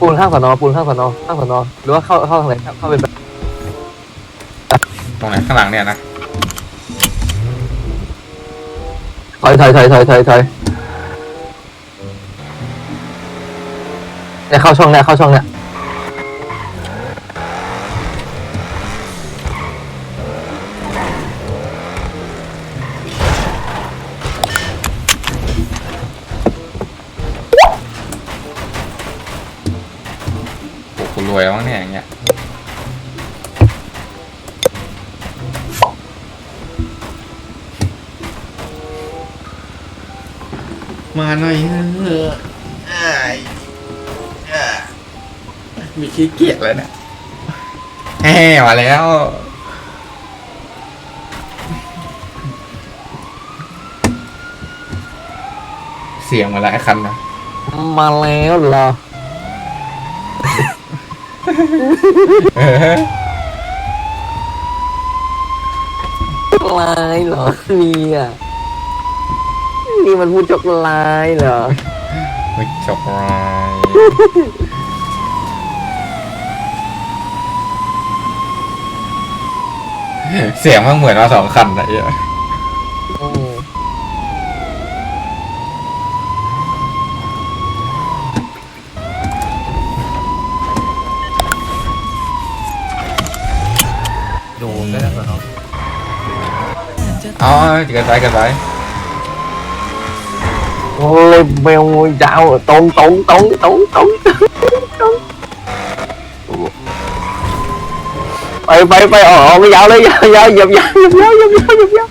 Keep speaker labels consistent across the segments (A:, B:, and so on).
A: ปูนข้างสอนอปูนข้างสอนอข้างสอนอหรือว่าเข้าเข้าทางไหนเข้าเป็นแบบ
B: ตรงไหนข้างหลังเนี่ยนะ
A: ถอยถอยถอยถอยถอยถอยเนี่ยเข้าช่องเนี่ยเข้าช่องเนี่ย
B: วยแล้วมั้งเนี่ยอย่างเงี้ยมาหน่อยเถอะอ้ายอะมีขี้เกียจแล้วเนี่ยแห่มาแล้ว เสียงมาหลายคันนะ
A: มาแล้วเหรอ
B: เออ
A: ลายเหรอเนี่ยนี่มันพูดจกลายเหรอ
B: ไม่จบไรเสียงมันเหมือนเราสองคันอะเหี้ย
A: อื
C: เกิ
B: นไปเกินไป
A: เลยเบลยาวตรงตรงตรงตรงตรงตรงไปไปไปอ๋อไม่ยาวเลยยาวยาวยียบยาวยียบยาวยียบยาวยียบยาว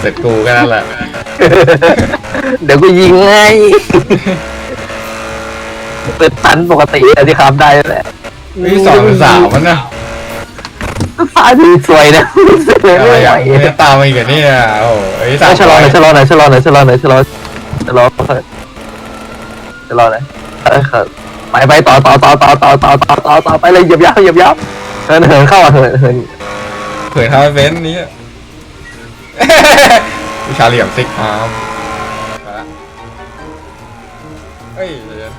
A: เส
B: ร็จกูแค่นั้นแหละ
A: เดี๋ยวกูยิงไงเป็นตันปกติอะที่ขับได้แหละ
B: นี่สองสามมันนะ
A: ฟ้าดีสวยนะสวย
B: อะไร
A: ไม่ไหว
B: อะไม่ตามมาอีกเหรอเนี่ยโอ้โหไอ้สาม
A: ชะลอหน่อยชะลอหน่อยชะลอหน่อยชะลอหน่อยชะลอชะลอชะลอหน่อยเออครับไปไปต่อต่อต่อต่อต่อต่อต่อต่อต่อไปเลยเหยียบยับเหยียบยับเหินเหินเข้าอะเหินเหิน
B: เผื่อทำให้เฟ้นนี้ วิชาเหลี่ยมซิกอาร์มมาละเฮ้ยเดี๋ยว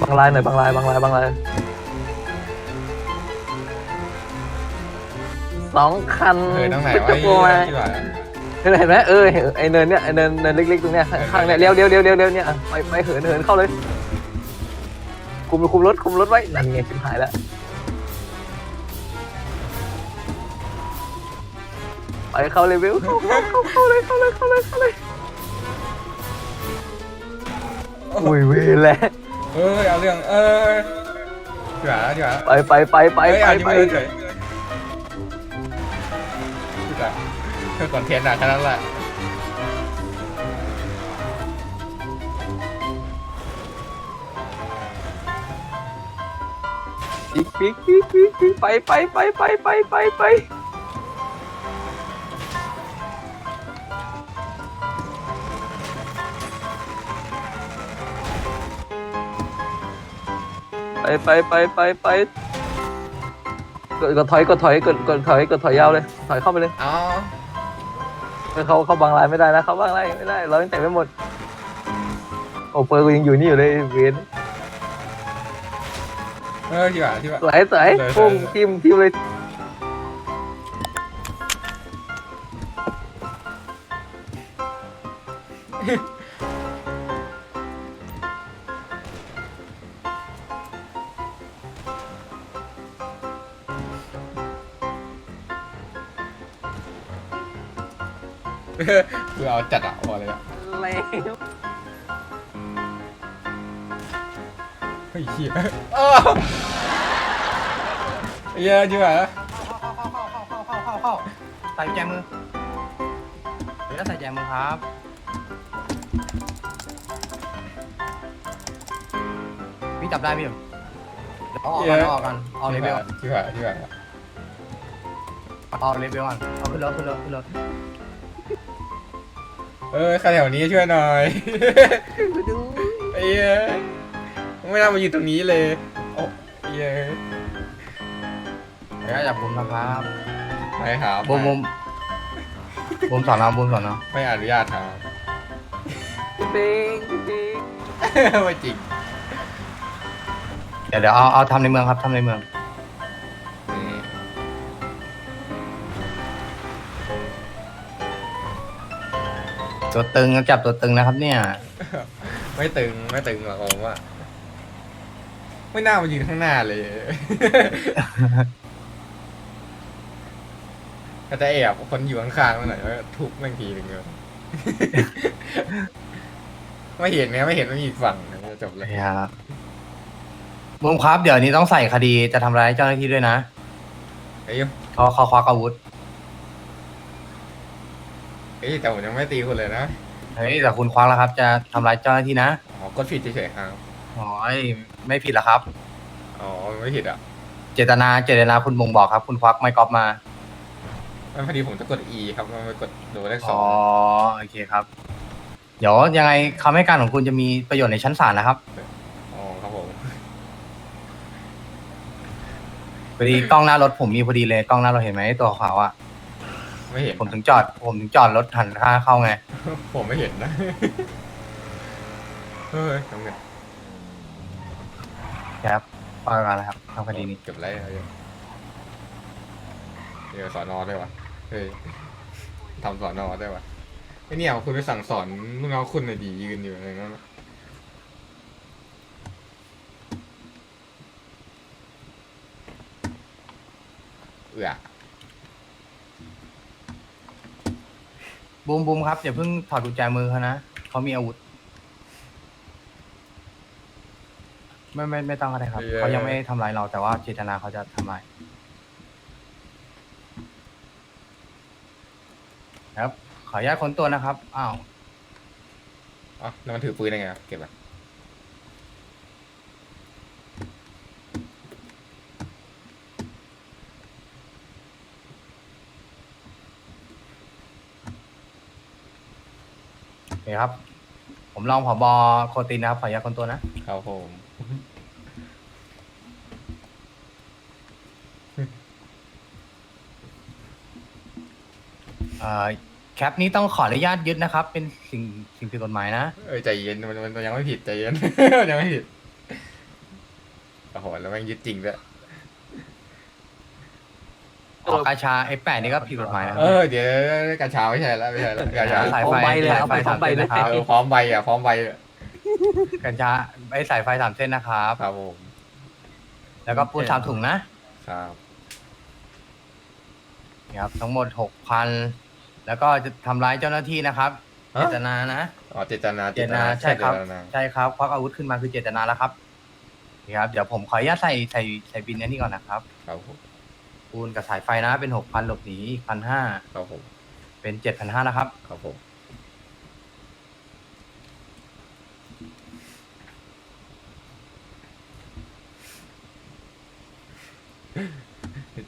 A: บางลายหน่อยบางลายบางลายบางลาย สองคัน
B: เฮ้ยตั้งไหนวะ
A: จะ
B: ไอ้
A: กลัวไหม
B: ที่ว่า
A: เห็นไหมเออเห็นไอเนินเนี่ยไอเนินเนินเล็กๆตรงเนี้ยข้างเนี่ยเลี้ยวเลี้ยวเลี้ยวเลี้ยวเลี้ยวเนี่ยอะไปไปเหินเหินเข้าเลย คุมคุมรถคุมรถไว้นั่นไงชิบหายแล้วไปเข้าเลยวิวเข้าเข้าเข้าเข้าเลยเข้าเลยเข้าเลยเข้าเลยอุ้ยเวรแล้ว
B: เอ้ยเอาเรื่องเออดีกว่าดีกว่า
A: ไปไปไปไป
B: เฮ้ย
A: ไป
B: เอาที่
A: ไป
B: คอนเทนต์อะแค่นั้นแหละ
A: อีกปีกปีกปีกปีกไปไปไปไปไปไปไปไปไปไปไปไปกดกดถอยกดถอยกดกดถอยกดถอยยาวเลยถอยเข้าไปเลย
B: อ๋อ
A: เขาเขาบางลายไม่ได้นะเขาบางลายไม่ได้เรายังแต่งไม่หมดโอเปอร์กูยังอยู่นี่อยู่เลยเวียน
B: เออดีกว่าดีกว่า
A: สวยสวย
B: สวย
A: พุ่ง
B: สวย
A: ทิมทิมเลย
B: คือเอาจัดอะพอเลยอะ
A: แล้ว
B: เฮ้ยเหี้ยอ้าวเหี้ยดีกว่า
C: เข้าเข้าเข้าเข้าเข้าใส่แจมือเดี๋ยวใส่แจมือครับ พี่จับได้พี่เดี๋ยวเอาออกกันเอาออกกันเอาเลเวล
B: ดีกว่าดีกว่า
C: เอาเลเวลก่อนเอาขึ้นรถขึ้นรถขึ้นรถ
B: เออใครแถวนี้ช่วยหน่อยไอ้เหี้ยไม่น่ามาอยู่ตรงนี้เลยโอ้ไอ้เหี้ย
C: เดี๋ยวจับผมนะครับ
B: ไม่ครับ
C: บุมบุมบุมสอนเราบุมสอนเรา
B: ไม่อนุญาตครับ
A: พี่ปิงพี่ปิง
B: ไม่จริง
C: เดี๋ยวเดี๋ยวเอาเอาทำในเมืองครับทำในเมือง ตัวตึงจับตัวตึงนะครับเนี่ย
B: ไม่ตึงไม่ตึงหรอกผมว่า ไม่น่ามายืนข้างหน้าเลย ก็จะแอบคนอยู่ข้างๆมาหน่อยแล้วทุบแม่งทีหนึ่งเลย ไม่เห็นนะไม่เห็นไม่มีอีกฝั่งนะจะจบเลย
C: ครับบุ้มครับเดี๋ยวนี้ต้องใส่คดีจะทำร้ายเจ้าหน้าที่ด้วยนะ
B: เอ้ย
C: เขาเขาควักอาวุธ
B: เอ้ยแต่ผมยังไม่ตีคุณเลยนะ
C: เฮ้ยแต่คุณควักแล้วครับ จะทำร้ายเจ้าหน้าที่นะ
B: อ๋อกดผิดเฉยๆครับ
C: อ๋อไม่ผิดหรอกครับ
B: อ๋อไม่ผิดอะ
C: เจตนาเจตนาคุณบ่งบอกครับ คุณควักไม่ก๊อปมา
B: มันพอดีผมจะกด E ครับมันไปกดโดเลขสอ
C: อ๋องโอเคครับ เดี๋ยวยังไงคำให้การของคุณจะมีประโยชน์ในชั้นศาลนะครับ
B: อ๋อครับผม
C: พอดีกล้องหน้ารถผมมีพอดีเลยกล้องหน้ารถเห็นไหมตัวขาวอะ
B: ไม่เห็น
C: ผมถึงจอด ผมถึงจอดรถหันข้างเข้าไง
B: ผมไม่เห็นนะเฮ้ยทำไง
C: ครับว่ากันแล้วครับทำคดีนี้
B: เก็บไรอะไรอยู่เดี๋ยวสอนอได้วะเฮ้ยทำสอนอได้วะไอเนี่ยคุณไปสั่งสอนลูกน้องคุณหน่อยดียืนอยู่อะไรนั่นน่ะเอือ
C: บูมบูมครับอย่าเพิ่งถอดกุญแจมือเขานะเขามีอาวุธ ไม่ไม่ไม่ต้องก็ได้ครับเขายังไม่ทำร้ายเราแต่ว่าเจตนาเขาจะทำร้ายครับ ขออนุญาตค้นตัวนะครับอ้าว
B: อ๋อแล้วมันถือปืนได้ไงอะเก็บอะ
C: เคครับ ผมลองผบโคตินนะครับขออนุญาตค้นตัวนะ
B: ครับผม
C: เอ่อแคปนี้ต้องขออนุญาตยึดนะครับ เป็นสิ่งสิ่งผิดกฎหมายนะ
B: เอ้ยใจเย็นมันมันมันยังไม่ผิดใจเย็น มันยังไม่ผิดโอ้โหแล้วแม่งยึดจริงด้วย
C: ออกกาชาไอ้แปดนี่ก็ผิดกฎหมายนะค
B: เอ
C: รับ
B: อเดี๋ยวกระเช้าไม่ใช่แล้วไม่ใช่แล้วกระเช้า
C: สาย
A: พร้อ
C: ไฟ
A: มใบเลย
C: สาย
A: เอา
C: ไฟ
A: ไปพร้อมใบเลย
C: สามเส้นนะครับ
B: เออพร้อมใบอะพร้อมใบอะ
C: กัญชาไอ้สายไฟสามเส้นนะครับ
B: ครับผม
C: แล้วก็ปูนสามถุงนะ
B: ครับ
C: นี่ครับ ทั้งหมดหกพันแล้วก็จะทำร้ายเจ้าหน้าที่นะครับเจตนานะ
B: อ๋อเจตนา
C: เจตนาใช่ครับ
B: เจตนา
C: ใช่ครับควักอาวุธขึ้นมาคือเจตนาแล้วครับนี่ครับ เดี๋ยวผมขออนุญาตใส่ใส่ใส่บินอันนี้ก่อนนะครับ
B: ครับผม
C: ปูนกับสายไฟนะ เป็นหกพันหลบหนีอีกพันห้า
B: ครับผม
C: เป็นเจ็ดพันห้านะครับ
B: ครับผม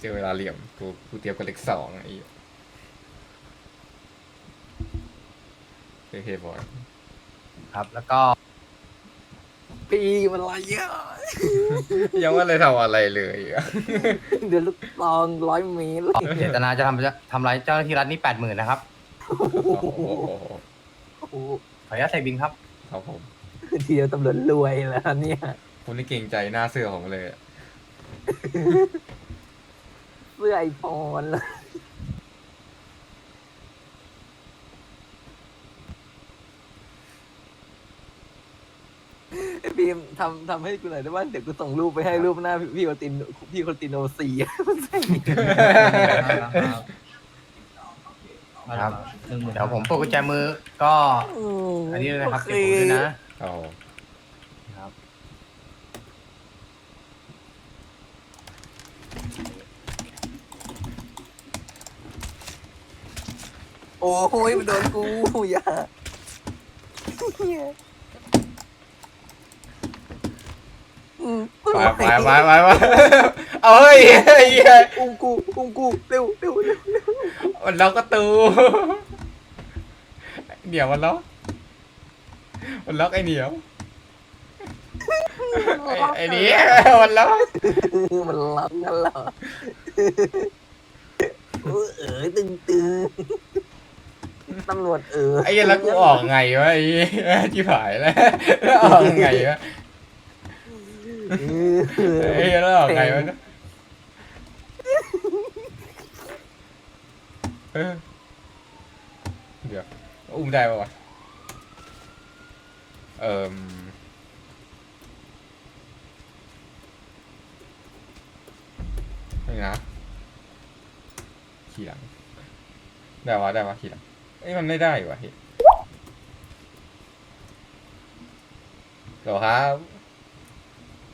B: เจอเวลาเหลี่ยมกูกูเตรียมกับเลขสองอะไอ้เหี้ยโอเคบอย
C: ครับแล้วก็
A: ปีมันอะไรเยอะ
B: ยังไม่เลยทำอะไรเลยอะ
A: เดือนลูกตองร้อยเมตร
C: เจตนาจะทำทำร้ายเจ้าหน้าที่รัฐนี่แปดหมื่นนะครับ
B: โอ้โห
A: โอ้โห
C: ขออนุญาตใส่บินครับ
B: ครับผม
A: ทีเดียวตำรวจรวยแล้วเนี่ย
B: คุณนี่เก่งใจหน้าเสื้อผมเลยอะ
A: เสื้อไอพรเลย ไอ้พีมทำทำให้กูหน่อยได้ว่าเดี๋ยวกูส่งรูปไปให้รูปหน้าพี่โอตินพี่โอตินโอซี
C: ครับเดี๋ยวผมปลดกุญแจมือก็ อันนี้เลยนะครับเก็บผมด้วยนะ
B: โอ้โห
C: ครับ
A: โอ้โหมันโดนกูอย่าเหี้ย อืม
B: ไปไปไปไปไปเอาเฮ้ยไอ้เหี้ย
A: อุ้มกูอุ้มกูเร็วเร็วเร็ว
B: มันล็อกประตูเหนียวมันล็อกมันล็อกไอ้เหนียวไอ้ไอ้เหนียวมันล็อก
A: มันล็อกกันเหรอเออเออตึงตึงตำรวจเออ
B: ไอ้เหี้ยแล้วกูออกไงวะไอ้เหี้ยจิ๋หายแล้วแล้วออกไงวะ ไอ้ยแล้วออกไงวะเออเดี๋ยวอุ้มได้ปะวะเอ่มนี่นะขี่หลัง ได้วะได้วะขี่หลังเอ้ยมันไม่ได้วะเฮ้ยเหรอครับ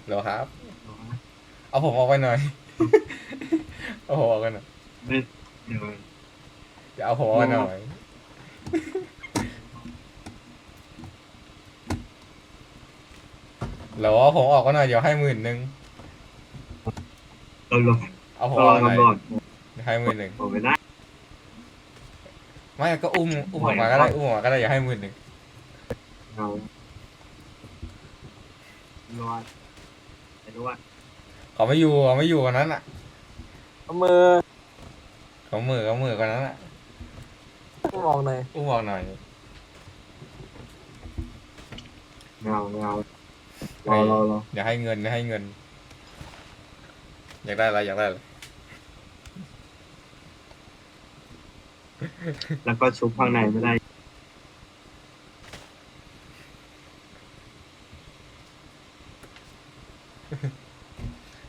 B: เหรอครับ เอาผมออกไปหน่อย เอาผมออกไปหน่อย
D: ไม่เดี๋ยว
B: อย่าเอาผมออกไปหน่อย เหรอเอาผมออกก็หน่อยเดี๋ยวให้หมื่นหนึ่ง
D: ตำรวจ
B: เอาผม
D: ร
B: อ
D: อ
B: อกหน่อย
D: ตำรวจ
B: ให้หมื่นหนึ่ง
D: ผมไม่ได้
B: ไม่ก็อุ้มอุ้มออกมาก็ได้อุ้มออกมาก็ได้อย่าให้หมื่นหนึ่ง
D: เอาตำรวจ ตำรวจ
B: เขาไม่อยู่เขาไม่อยู่คนนั้นอะ
A: มือ
B: เขามือเขามือคนนั้นอะ
A: มองหน่อย
B: อุ้มออกหน่อย
D: เงาเงาเราเราเรา
B: อย่าให้เงินอย่าให้เงิน อยากได้อะไรอยากได้อะไร
D: แล้วก็ชุบข้างในไม่ได้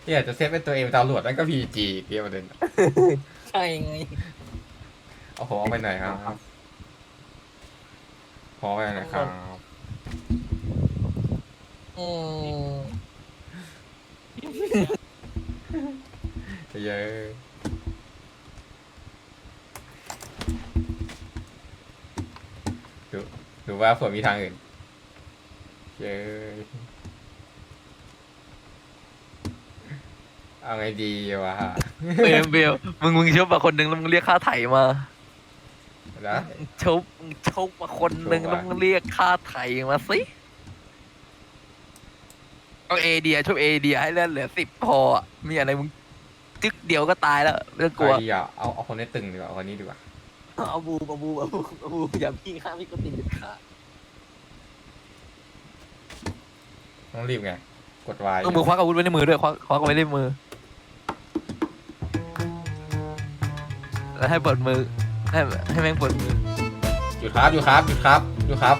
B: ที่อยากจะเซฟเป็นตัวเองเป็นตำรวจนั่นก็พีจีเกี่ยวประเด็น
A: ใช่ไง
B: เอาผมเอาไปหน่อยครับขอไปหน่อยครับ
A: อืม
B: เยอะดูดูว่าเผื่อมีทางอื่นเยอะ เอาไงดีวะ
A: เบลเบลมึงมึงชบมาคนหนึ่งแล้วมึงเรียกค่าไถ่มา
B: นะ
A: ชบชบมาคนหนึ่งแล้วมึงเรียกค่าไถ่มาสิเอาเอเดียชบเอเดียให้เลือดเหลือสิบพออะมีอะไรมึงจึกเดียวก็ตายแล้วเรื่อง
B: ก
A: ก
B: ลั
A: ลั
B: ว
A: ว
B: ดีอะเอาเอาคนนี้ตึงดีกว่าเอาคนนี้ดีกว่า
A: เอาบูเอาบูเอาบูเอาบูอย่าพี่ข้าพี่ก็ติดข้า
B: ต้องรีบไงกดวาย
A: ต้องมือควักอาวุธไว้ในมือด้วยควักควักเอาไว้ในมือ แล้วให้เปิดมือ ให้ให้แม่งเปิดมือ
B: หยุดครับหยุดครับหยุดครับหยุดครับ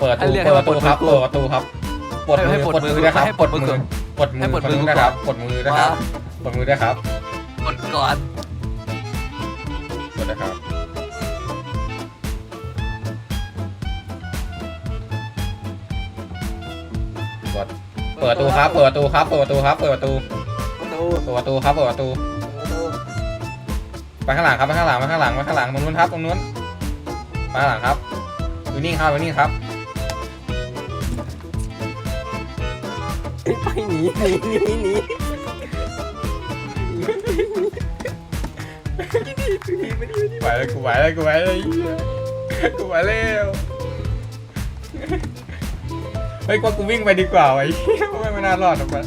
B: เปิด
A: ให้
B: ตู้
A: เรียก
B: เปิดประตู
A: ให้
B: ครับ
A: เปิ
B: เปิ
A: ด
B: ดประตูครับปลด
A: ให้
B: มื
A: ให้
B: อ
A: ปลด
B: ปลด
A: มือ
B: มือนะครับ
A: ให้
B: ป
A: ป
B: ล
A: ล
B: ด
A: ดมื
B: มื
A: อ
B: อปลดมือ
A: ให้ปลด
B: คน
A: มือ
B: นู้น
A: ก่อน
B: นะครับปลดมือนะครับ
A: ว้า
B: ปลดมือด้วยครับ
A: กดก่อน
B: กดนะครับกดเปิดประตูครับ เปิดประตูครับ เปิดประตูครับ เปิดประตูเปิดประตูครับ เปิดประตู ไปข้างหลังครับไปข้างหลังไปข้างหลังไปข้างหลังตรงนู้นครับตรงนู้นไปข้างหลังครับอยู่นิ่งครับอยู่นิ่งครับ
A: ไปหนีหนีหนีหนี
B: ไปแล้วกูไปแล้วกูไปแล้วไอ้เหี้ยกูไปแล้วเฮ้ยกว่ากูวิ่งไปดีกว่าไอ้เหี้ยไม่ไม่น่ารอดหรอกมัน